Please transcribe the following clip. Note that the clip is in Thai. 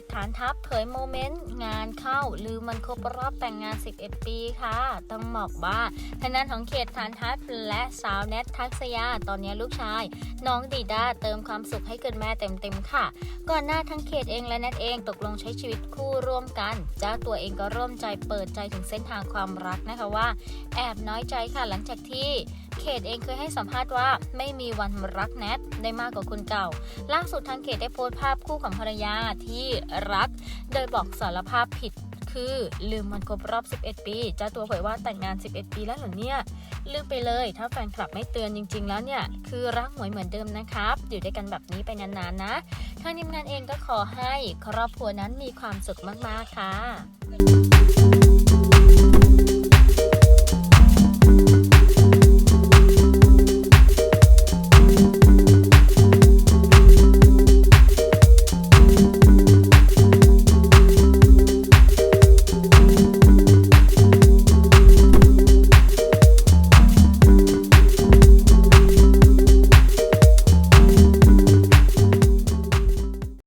ตฐานทัพเผยโมเมนต์ งานเข้าลืมมันครบรอบแต่งงาน 11 ปีค่ะ ต้องบอกว่าทางด้านของเขตฐานทัพและสาวแนททักษยา ตอนนี้ลูกชาย น้องดีด้าเติมความสุขให้เกินแม่เต็มๆค่ะ ก่อนหน้าทั้งเขตเองและแนทเองตกลงใช้ชีวิตคู่ร่วมกัน เจ้าตัวเองก็ร่วมใจเปิดใจถึงเส้นทางความรักนะคะว่า แอบน้อยใจค่ะหลังจากที่ ขตเองเคยให้สัมภาษณ์ว่าไม่มีวันรักแนทได้มากกว่าคนเก่า ล่าสุดทางเขตได้โพสต์ภาพคู่ของภรรยาที่รัก โดยบอกสารภาพผิดคือลืมวันครบรอบ 11 ปีเจ้าตัวเผยว่าแต่งงาน 11 ปีแล้วเหรอเนี่ยลืมไปเลย ถ้าแฟนคลับไม่เตือนจริง ๆ แล้วเนี่ย คือรักหวยเหมือนเดิมนะครับ อยู่ด้วยกันแบบนี้ไปนานๆนะทางทีมงานเองก็ขอให้ครอบครัวนั้นมีความสุขมากๆค่ะ